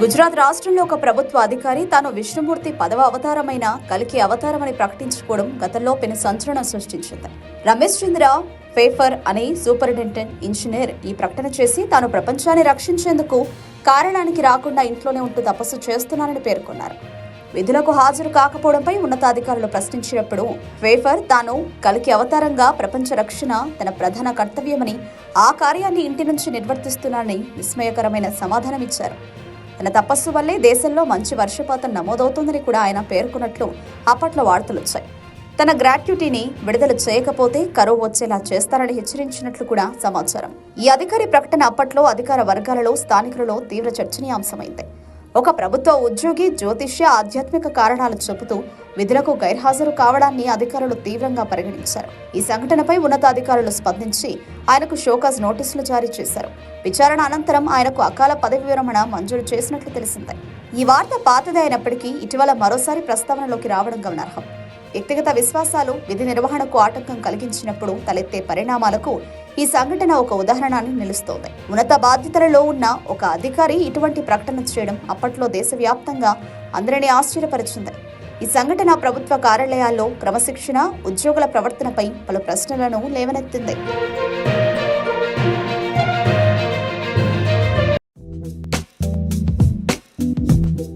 గుజరాత్ రాష్ట్రంలో ఒక ప్రభుత్వ అధికారి తాను విష్ణుమూర్తి పదవ అవతారమైన కలికి అవతారమని ప్రకటించుకోవడం గతంలో పెను సంచలనం సృష్టించింది. రమేష్ చంద్ర ఫేఫర్ అనే సూపరింటెండెంట్ ఇంజనీర్ ఈ ప్రకటన చేసి తాను ప్రపంచాన్ని రక్షించేందుకు కారణానికి రాకుండా ఇంట్లోనే ఉంటూ తపస్సు చేస్తున్నానని పేర్కొన్నారు. విధులకు హాజరు కాకపోవడంపై ఉన్నతాధికారులు ప్రశ్నించినప్పుడు వేఫర్ తాను కలికి అవతారంగా ప్రపంచ రక్షణ తన ప్రధాన కర్తవ్యమని ఆ కార్యాన్ని ఇంటి నుంచి నిర్వర్తిస్తున్నానని విస్మయకరమైన సమాధానమిచ్చారు. తన తపస్సు వల్లే దేశంలో మంచి వర్షపాతం నమోదవుతుందని కూడా ఆయన పేర్కొన్నట్లు అప్పట్లో వార్తలు వచ్చాయి. తన గ్రాట్యుటీని విడుదల చేయకపోతే కరువు వచ్చేలా చేస్తారని హెచ్చరించినట్లు కూడా సమాచారం. ఈ అధికారి ప్రకటన అప్పట్లో అధికార వర్గాలలో స్థానికులలో తీవ్ర చర్చనీయాంశమైంది. ఒక ప్రభుత్వ ఉద్యోగి జ్యోతిష్య ఆధ్యాత్మిక కారణాలు చెబుతూ విధులకు గైర్హాజరు కావడాన్ని అధికారులు తీవ్రంగా పరిగణించారు. ఈ సంఘటనపై ఉన్నతాధికారులు స్పందించి ఆయనకు షోకాజ్ నోటీసులు జారీ చేశారు. విచారణ అనంతరం ఆయనకు అకాల పదవి విరమణ మంజూరు చేసినట్లు తెలిసిందే. ఈ వార్త పాతదే అయినప్పటికీ ఇటీవల మరోసారి ప్రస్తావనలోకి రావడం గమనార్హం. వ్యక్తిగత విశ్వాసాలు విధి నిర్వహణకు ఆటంకం కలిగించినప్పుడు తలెత్తే పరిణామాలకు ఈ సంఘటన ఒక ఉదాహరణ అని నిలుస్తోంది. ఉన్నత బాధ్యతలలో ఉన్న ఒక అధికారి ఇటువంటి ప్రకటన చేయడం అప్పట్లో దేశవ్యాప్తంగా అందరినీ ఆశ్చర్యపరిచింది. ఈ సంఘటన ప్రభుత్వ కార్యాలయాల్లో క్రమశిక్షణ ఉద్యోగుల ప్రవర్తనపై పలు ప్రశ్నలను లేవనెత్తింది.